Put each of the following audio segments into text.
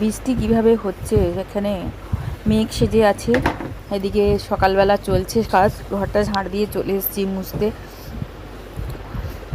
বৃষ্টি কীভাবে হচ্ছে? এখানে মেঘ সেজে আছে। এদিকে সকালবেলা চলছে কাজ। ঘরটা ঝাড় দিয়ে চলে এসেছি মুছতে।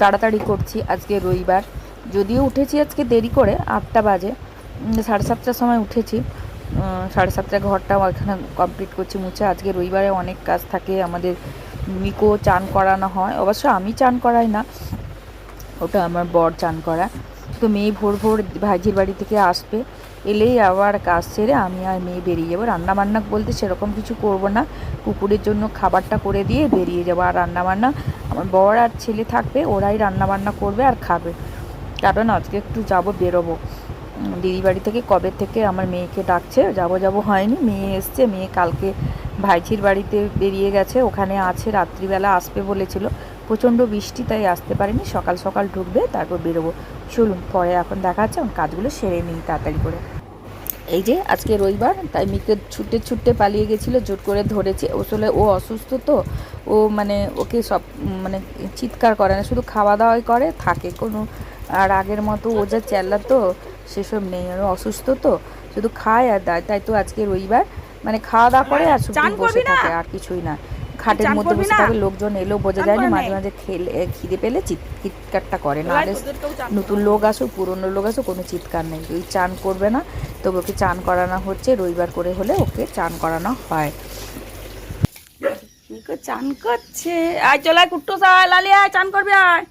তাড়াতাড়ি করছি আজকে রবিবার। যদিও উঠেছি আজকে দেরি করে, আটটা বাজে। সাড়ে সাতটার সময় উঠেছি। সাড়ে সাতটায় ঘরটা এখানে কমপ্লিট করছি, মুছে। আজকে রবিবারে অনেক কাজ থাকে আমাদের। মিকো চান করানো হয়। অবশ্য আমি চান করাই না। ওটা আমার বর চান করা তো মেয়ে ভোর ভোর ভাইজির বাড়ি থেকে আসবে। এলেই আবার কাজ সেরে আমি আর মেয়ে বেরিয়ে যাব। রান্না বান্না বলতে সেরকম কিছু করব না। কুকুরের জন্য খাবারটা করে দিয়ে বেরিয়ে যাব। আর রান্না বান্না আমার বর আর ছেলে থাকবে, ওরাই রান্নাবান্না করবে আর খাবে। কারণ আজকে একটু যাব, বেরোবো। দিদি বাড়ি থেকে কবে থেকে আমার মেয়েকে ডাকছে, যাব যাব হয়নি। মেয়ে এসছে, মেয়ে কালকে ভাইঝির বাড়িতে বেরিয়ে গেছে, ওখানে আছে, রাত্রিবেলা আসবে বলেছিল। প্রচণ্ড বৃষ্টি, তাই আসতে পারেনি। সকাল সকাল ঢুকবে, তারপর বেরোবো। চলুন, পরে এখন দেখা যাচ্ছে কাজগুলো সেরে নিই তাড়াতাড়ি করে। এই যে, আজকে রবিবার, তাই মিকে ছুটে ছুটে পালিয়ে গেছিল জোট করে ধরেছে। আসলে ও অসুস্থ তো, ও মানে ওকে সব মানে চিৎকার করে না, শুধু খাওয়া দাওয়াই করে, থাকে কোনো। আর আগের মতো ও যা চেল্লাতো সেসব নেই আর অসুস্থ তো শুধু খায় আর দেয় তাই তো আজকে রবিবার। মানে খাওয়া দাওয়া করে আর চান বসে থাকে আর কিছুই না। খাটের মধ্যে বসে থাকে লোকজন এলো বোঝা যায় না মাঝে মাঝে খেলে খিদে পেলে চিৎ- চিৎকারটা করে না আরে নতুন লোক আসুক পুরনো লোক আসুক কোনো চিৎকার নেই ওই চান করবে না। তবে ওকে চান করানো হচ্ছে রবিবার করে হলে ওকে চান করানো হয়। চান করছে? আয় চল আয় কুট্টু আয় লালি আয় চান করবি আয়।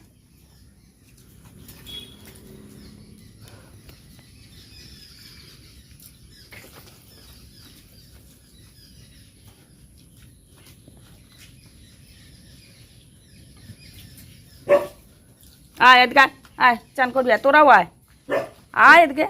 আয় এদিকে আয়, চান করবি তোরাও আয়। আয় এদিকে।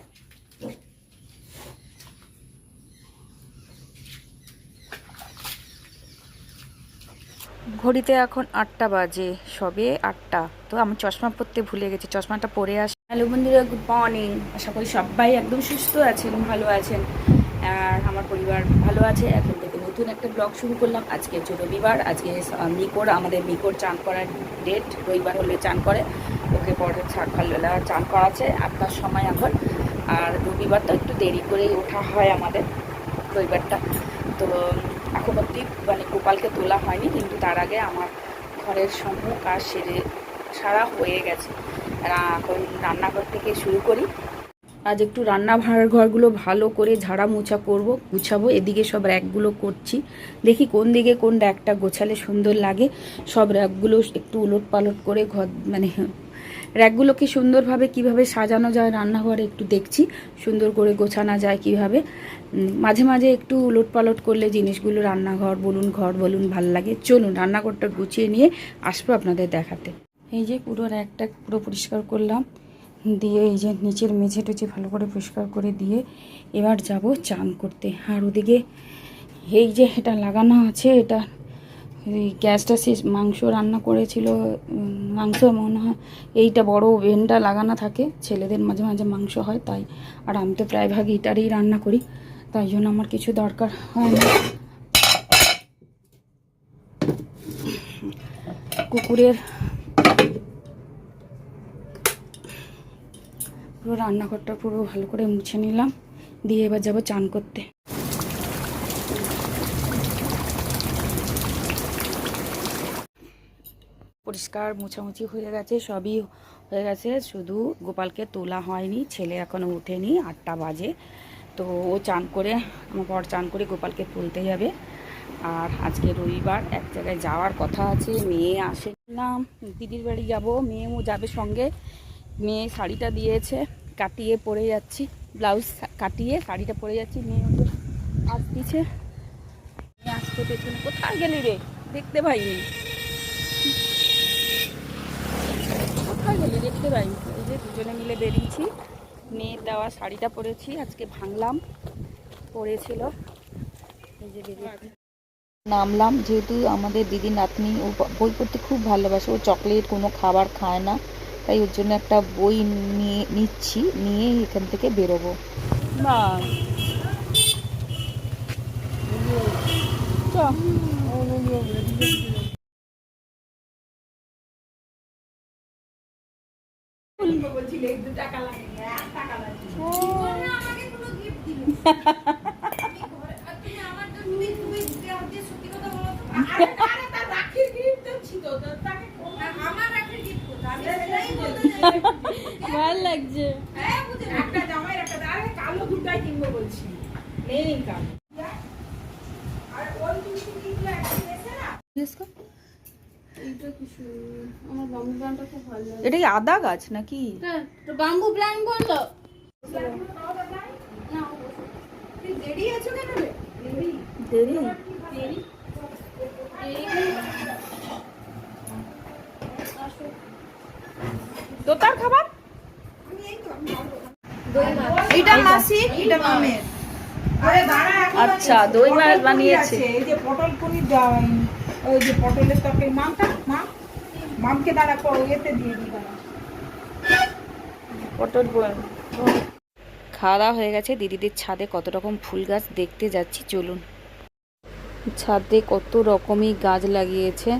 ঘড়িতে এখন আটটা বাজে সবে আটটা। তো আমি চশমা পরতে ভুলে গেছি চশমাটা পরে আসি হ্যালো বন্ধুরা গুড মর্নিং আশা করি সবাই একদম সুস্থ আছেন ভালো আছেন। আর আমার পরিবার ভালো আছে। এখন থেকে নতুন একটা ব্লগ শুরু করলাম। আজকে হচ্ছে রবিবার আজকে মিকোর আমাদের মিকোর চান করার ডেট রবিবার হলে চান করে। ওকে পরে সকালবেলা চান করাচ্ছে আটটার সময় এখন। আর রবিবার তো একটু দেরি করেই ওঠা হয় আমাদের রবিবারটা। তো এখন অব্দি মানে গোপালকে তোলা হয়নি, কিন্তু তার আগে আমার ঘরের সমূহ কাজ সেরে সারা হয়ে গেছে। এখন রান্নাঘর থেকে শুরু করি। আজ একটু রান্না ঘরগুলো ভালো করে ঝাড়া মোছা করব, গুছাবো। এদিকে সব র্যাকগুলো করছি। দেখি কোন দিকে কোন র্যাকটা গোছালে সুন্দর লাগে। সব র্যাকগুলো একটু উলট পালট করে ঘর মানে র্যাকগুলোকে সুন্দরভাবে কীভাবে সাজানো যায় রান্নাঘরে একটু দেখছি। সুন্দর করে গোছানো যায় কীভাবে। মাঝে মাঝে একটু উলট পালট করলে জিনিসগুলো রান্নাঘর, বলুন ঘর, বলুন ভালো লাগে। চলুন, রান্নাঘরটা গুছিয়ে নিয়ে আসব আপনাদের দেখাতে। এই যে পুরো র্যাকটা পুরো পরিষ্কার করলাম। দিয়ে এই যে নিচের মেঝে টেঝে ভালো করে পরিষ্কার করে দিয়ে এবার যাব চান করতে। আর ওদিকে এই যে এটা লাগানো আছে, এটা গ্যাসটা শেষ মাংস রান্না করেছিল মাংস মনে হয় এইটা বড় ওভেনটা লাগানো থাকে, ছেলেদের মাঝে মাঝে মাংস হয় তাই। আর আমি তো প্রায় ভাগ এটারই রান্না করি, তাই জন্য আমার কিছু দরকার হয় না কুকুরের পুরো রান্নাঘরটা পুরো ভালো করে মুছে নিলাম, দিয়ে এবার যাব চান করতে। পরিষ্কার মোছামুছি হয়ে গেছে, সবই হয়ে গেছে। শুধু গোপালকে তোলা হয়নি, ছেলে এখনও ওঠেনি, আটটা বাজে। তো ও চান করে, আমার বর চান করে গোপালকে তুলতে যাবে। আর আজকে রবিবার এক জায়গায় যাওয়ার কথা আছে, মেয়ে আসে না। দিদির বাড়ি যাব মেয়েও যাবে সঙ্গে। মেয়ে শাড়িটা দিয়েছে, কাটিয়ে পরে যাচ্ছি। ব্লাউজ কাটিয়ে শাড়িটা পরে যাচ্ছি, মেয়ে ওকে আসতেছে মেয়ে আসতে পেছনে। কোথায় গেলি রে? দেখতে পাইনি। গেলি দেখতে পাইনি। এই যে দুজনে মিলে বেরিয়েছি মেয়ের দেওয়া শাড়িটা পরেছি আজকে ভাঙলাম পরেছিল। এই যে বেরিয়েছি নামলাম যেহেতু আমাদের দিদি নাতনি ও বই পড়তে খুব ভালোবাসে ও চকলেট কোনো খাবার খায় না তাই ওর জন্য একটা বই নিয়ে নিচ্ছি নিয়ে এখান থেকে বেরোবো। না। চ বলছিলে এই দুটা কালার নিয়ে একটা কালার আমাকে কোনো গিফট দিল আমি ঘরে আর তুমি আমার তো তুমি তুমি সত্যি কথা বলো তো আরে আরে তার রাখির গিফট ছিল তো তাকে আমার রাখির গিফট কোথা আমি সেটাই বলতে চাই ভালো লাগছে। হ্যাঁ একটা জামাই একটা আরে কালো দুটাই কিনবো বলছি। নেই কালো। আর ওই দুটো কিনলে একটা না এইটা কিছু আমার বাম্বু প্ল্যান্টটা খুব ভালো লাগে এটা কি আদা গাছ নাকি? হ্যাঁ বাম্বু প্ল্যান্ট বলল। তুই দেরি আছো কেন দেরি। দেরি? তো খাবার? আমি এই তো আমি খাব। এটা মাসি এটা মামের। আচ্ছা। দই মাছ বানিয়েছে। এই যে পটল পুরি দেওয়া হয়নি। ওই যে পটলের তরকারি, মামটা মাম মামকে দাঁড়া এতে দিয়ে দি দাঁড়া। পটল খাওয়া দাওয়া হয়ে গেছে, দিদিদের ছাদে কত রকম ফুল গাছ দেখতে যাচ্ছি, চলুন। ছাদে কত রকমই গাছ লাগিয়েছে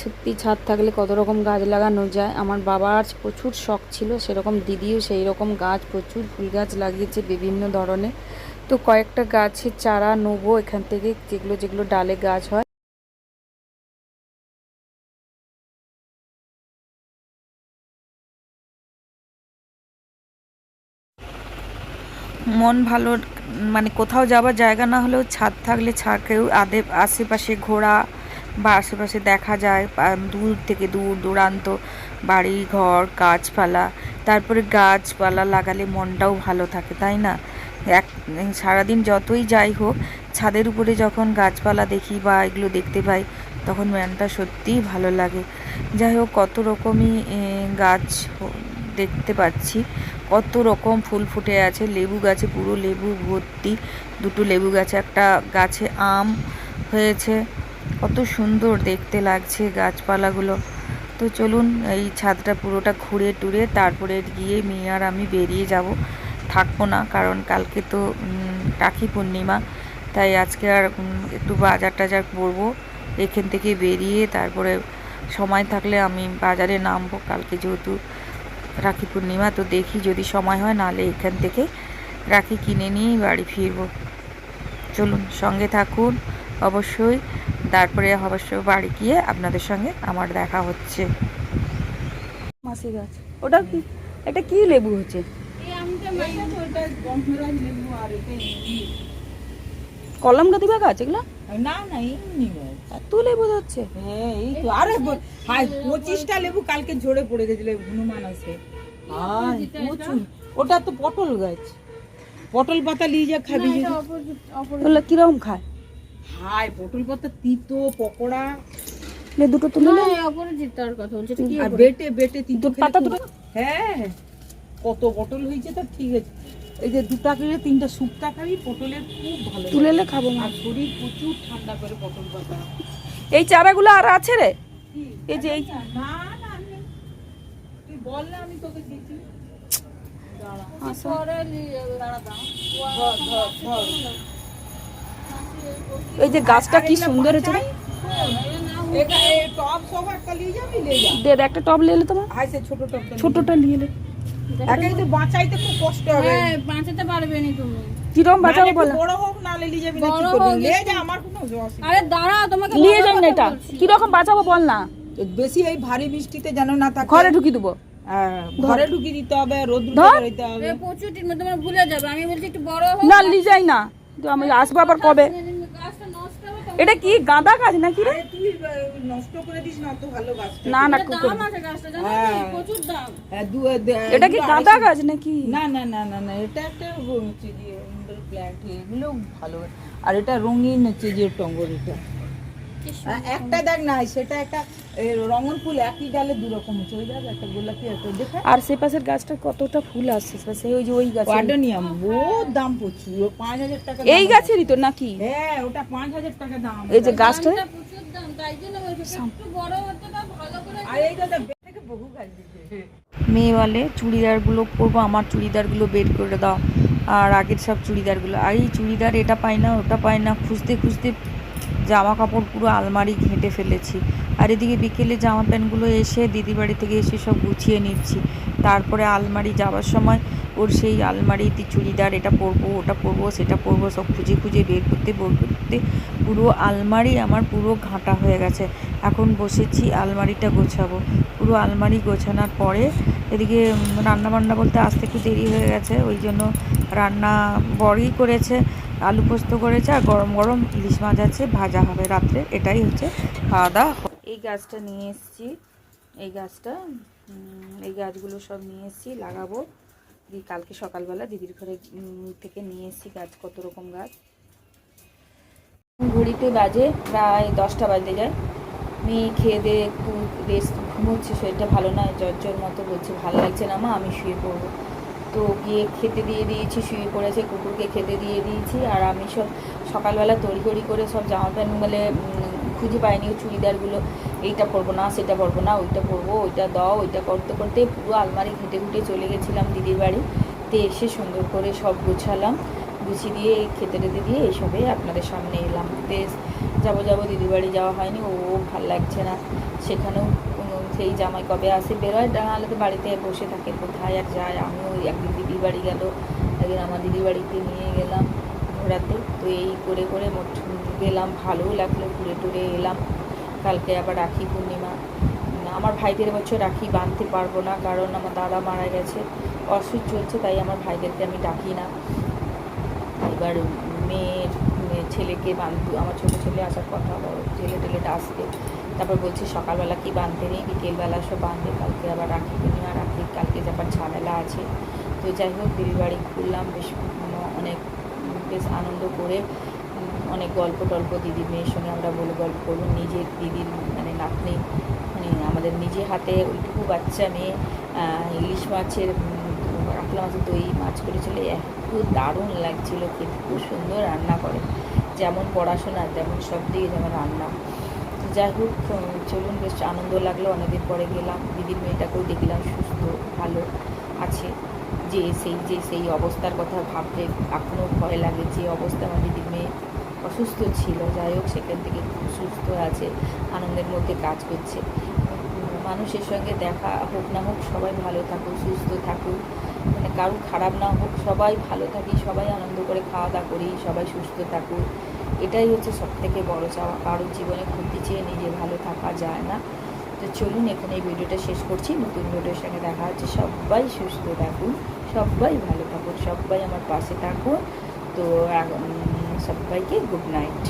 সত্যি ছাদ থাকলে কত রকম গাছ লাগানো যায়। আমার বাবার প্রচুর শখ ছিল, সেরকম দিদিও সেই রকম গাছ, প্রচুর ফুল গাছ লাগিয়েছে বিভিন্ন ধরনের। তো কয়েকটা গাছের চারা নেব এখান থেকে, যেগুলো যেগুলো ডালে গাছ হয়। মন ভালো মানে কোথাও যাবার জায়গা না হলেও ছাদ থাকলে ছাকেও আদে, আশেপাশে ঘোরা বা আশেপাশে দেখা যায় দূর থেকে দূর দূরান্ত, বাড়ি, ঘর, গাছপালা, তারপরে গাছপালা লাগালে মনটাও ভালো থাকে, তাই না? এক, সারাদিন যতই যাই হোক, ছাদের উপরে যখন গাছপালা দেখি বা এগুলো দেখতে পাই, তখন মনটা সত্যিই ভালো লাগে। যাই হোক, কত রকমই গাছ দেখতে পাচ্ছি। কত রকম ফুল ফুটে আছে, লেবু গাছে পুরো লেবু ভর্তি, দুটো লেবু গাছে, একটা গাছে আম হয়েছে। কত সুন্দর দেখতে লাগছে গাছপালাগুলো। তো চলুন, এই ছাদটা পুরোটা ঘুরে টুরে তারপরে গিয়ে মেয়ে আর আমি বেরিয়ে যাব। থাকব না, কারণ কালকে তো রাখি পূর্ণিমা, তাই আজকে আর একটু বাজার টাজার করব। এখান থেকে বেরিয়ে তারপরে সময় থাকলে আমি বাজারে নামবো, কালকে যেহেতু রাখি পূর্ণিমা তো দেখি যদি সময় হয় নাহলে এখান থেকে রাখি কিনে নিয়েই বাড়ি ফিরবো। চলুন সঙ্গে থাকুন। অবশ্যই তারপরে অবশ্য বাড়ি গিয়ে আপনাদের সঙ্গে আমার দেখা হচ্ছে। মাসি গাছ ওটা কি এটা কি লেবু হচ্ছে? এই আমটা মাথা ওটা গন্ধরাজ লেবু আর এটা। কলম গাদিবা গাছ এগুলো? না না এমনি গাছ। এত লেবু হ্যাঁ এই তো আরে হাই পঁচিশটা লেবু কালকে ঝরে পড়ে গেছিল হনুমান আছে। হাই, প্রচুর। ওটা তো পটল গাছ। পটল পাতা নিয়ে যা খাবি ওগুলো কীরকম খায়? হাই পটল পাতা তিতো পকোড়া। লে দুটো তুলে নে। কথা বলছে কি আর বেটে বেটে তিতো পাতা দুটো হ্যাঁ। কত পটল হয়েছে তো ঠিক আছে। এই যে দুটা করে তিনটা শুকটা খাবি পটলের খুব ভালো তুলে লে খাব না আর শরীর প্রচুর ঠান্ডা করে পটল পাতা। এই চারাগুলো আর আছে রে? এই যে এই না না আমি তুই বল না আমি তোকে দিচ্ছি ধর ধর এই যে গাছটা কি সুন্দর হয়েছে। এটা টপ একটা নিয়ে লে একটা তোমার ছোটটা নিয়ে লে একে তো বাঁচাইতে খুব কষ্ট হবে। হ্যাঁ বাঁচাতে পারবে নি তুমি। কিরম বাঁচাবো বলো? বড় হোক যাবি না কি করবি। যা আমার কোনো আরে দাঁড়া তোমাকে নিয়ে যাই না এটা। বলছি। কীরকম বাঁচাবো বল না। বেশি এই ভারী বৃষ্টিতে যেন না থাকে। ঘরে ঢুকি দেবো। হ্যাঁ, ঘরে ঢুকিয়ে দিতে হবে রোদ। দিতে হবে। প্রচুর টিন তোমার ভুলে যাবে। আমি বলছি একটু বড় হোক না নিয়ে যাই না। তো আমি আসব আবার কবে? গাছটা নষ্ট হবে এটা কি গাঁদা গাছ নাকি রে? তুই নষ্ট করে দিস না তো ভালো গাছ না না এটা দাম আছে গাছটা জানো হ্যাঁ। প্রচুর দাম? এটা কি গাঁদা গাছ নাকি? না না না না না এটা একটা হচ্ছে যে ইনডোর প্ল্যান্ট এগুলো ভালো। আর এটা রঙিন হচ্ছে যে টঙ্গর এটা একটা দেখ না সেটা একটা আর সে পাশের গাছটা কতটা ফুল আসছে সেই ওই যে ওই গাছ। ওয়ার্ডনিয়াম বহুত দাম প্রচুর। পাঁচ হাজার টাকা এই গাছেরই তো নাকি? হ্যাঁ ওটা পাঁচ হাজার টাকা দাম। এই যে গাছটা? প্রচুর দাম তাই জন্য একটু বড় হতে ভালো করে আর থেকে বহু গাছ দিচ্ছে মেয়ে বলে চুড়িদারগুলো পরবো আমার চুড়িদারগুলো বের করে দাও। আর আগের সব চুড়িদারগুলো। আর এই চুড়িদার এটা পাই না ওটা পাই না খুঁজতে খুঁজতে জামা কাপড় পুরো আলমারি ঘেঁটে ফেলেছি। আর এদিকে বিকেলে জামা প্যান্টগুলো এসে দিদি বাড়ি থেকে এসে সব গুছিয়ে নিচ্ছি। তারপরে আলমারি যাওয়ার সময় ওর সেই আলমারিতে চুড়িদার, এটা পরবো, ওটা পরবো, সেটা পরবো, সব খুঁজে খুঁজে বের করতে বের করতে পুরো আলমারি আমার পুরো ঘাঁটা হয়ে গেছে। এখন বসেছি আলমারিটা গোছাবো। পুরো আলমারি গোছানোর পরে এদিকে রান্না বান্না বলতে আসতে একটু দেরি হয়ে গেছে, ওই জন্য রান্না বড়ই করেছে, আলু পোস্ত করেছে, আর গরম গরম ইলিশ মাছ আছে, ভাজা হবে রাত্রে। এটাই হচ্ছে খাওয়া দাওয়া। এই গাছটা নিয়ে এসেছি। এই গাছটা এই গাছগুলো সব নিয়ে এসেছি, লাগাবো। দিয়ে কালকে সকালবেলা দিদির ঘরে থেকে নিয়ে এসেছি গাছ, কত রকম গাছ। ঘড়িতে বাজে প্রায় দশটা বাজতে যায়। মেয়ে খেয়ে দিয়ে একটু রেস্ট ঘুমোচ্ছে, শরীরটা ভালো নয় জ্বর জ্বর মতো বলছে ভালো লাগছে না মা, আমি শুয়ে পড়ব। তো গিয়ে খেতে দিয়ে দিয়েছি শুয়ে পড়েছে কুকুরকে খেতে দিয়ে দিয়েছি। আর আমি সব সকালবেলা তড়িঘড়ি করে সব জামা প্যান্ট মানে উম, খুঁজে পাইনি চুড়িদারগুলো। এইটা পরবো না সেটা পরবো না ওইটা পরবো ওইটা দাও ওইটা করতে করতে পুরো আলমারি ঘেটে ঘুঁটে চলে গেছিলাম দিদির বাড়ি। তে এসে সুন্দর করে সব গুছালাম গুছিয়ে দিয়ে খেতে টেতে দিয়ে এইসবে আপনাদের সামনে এলাম। তে যাব যাব দিদির বাড়ি যাওয়া হয়নি ও ভালো লাগছে না। সেখানেও সেই জামাই কবে আসে? বেরোয়? নাহলে তো বাড়িতে বসে থাকে। কোথায় আর যায়? আমিও একদিন দিদির বাড়ি গেল, একদিন আমার দিদির বাড়িতে নিয়ে গেলাম ঘোরাতে। তো এই করে করে মোট গেলাম, ভালোও লাগল, ঘুরে টুরে এলাম। কালকে আবার রাখি পূর্ণিমা। আমার ভাইদের বছর রাখি বাঁধতে পারব না, কারণ আমার দাদা মারা গেছে। অসুখ চলছে, তাই আমার ভাইদেরকে আমি ডাকি না। এবার মেয়ের ছেলেকে বাঁধবো আমার ছোটো ছেলে আসার কথা, বড় ছেলে টেলেটা আসবে। তারপর বলছি সকালবেলা কি বাঁধতে নেই, বিকেলবেলা সব বাঁধবে কালকে আবার রাখি পূর্ণিমা, রাখি, কালকে যাবার ঝামেলা আছে। তো যাই হোক, দিদির বাড়ি বেশ অনেক, বেশ আনন্দ করে অনেক গল্প টল্প দিদির মেয়ের সঙ্গে আমরা বলে গল্প করব। নিজের দিদির মানে নাতনি মানে আমাদের নিজে হাতে ওইটুকু বাচ্চা মেয়ে ইলিশ মাছের কাতলা মাছের দই মাছ করেছিল। এত দারুণ লাগছিল, খেতে খুব সুন্দর রান্না করে। যেমন পড়াশোনা, তেমন সব দিকে যেমন রান্না। যাই হোক চলুন, বেশ আনন্দ লাগল। অনেকদিন পরে গেলাম। দিদির মেয়েটাকেও দেখলাম সুস্থ, ভালো আছে। যে সেই যে সেই অবস্থার কথা ভাবতে এখনও ভয় লাগে। যে অবস্থা আমার দিদির মেয়ে অসুস্থ ছিল। যাই হোক, সেখান থেকে খুব সুস্থ আছে, আনন্দের মধ্যে কাজ করছে। মানুষের সঙ্গে দেখা হোক না হোক, সবাই ভালো থাকুক, সুস্থ থাকুক। মানে কারও খারাপ না হোক, সবাই ভালো থাকি, সবাই আনন্দ করে খাওয়া দাওয়া করি, সবাই সুস্থ থাকুক। এটাই হচ্ছে সবথেকে বড় চাওয়া। কারোর জীবনে ক্ষতি চেয়ে নিজে ভালো থাকা যায় না। তো চলুন এখানে এই ভিডিওটা শেষ করছি। নতুন ভিডিওর সঙ্গে দেখা হচ্ছে। সবাই সুস্থ থাকুন, সবাই ভালো থাকুন, সবাই আমার পাশে থাকুন। তো সবাইকে গুড নাইট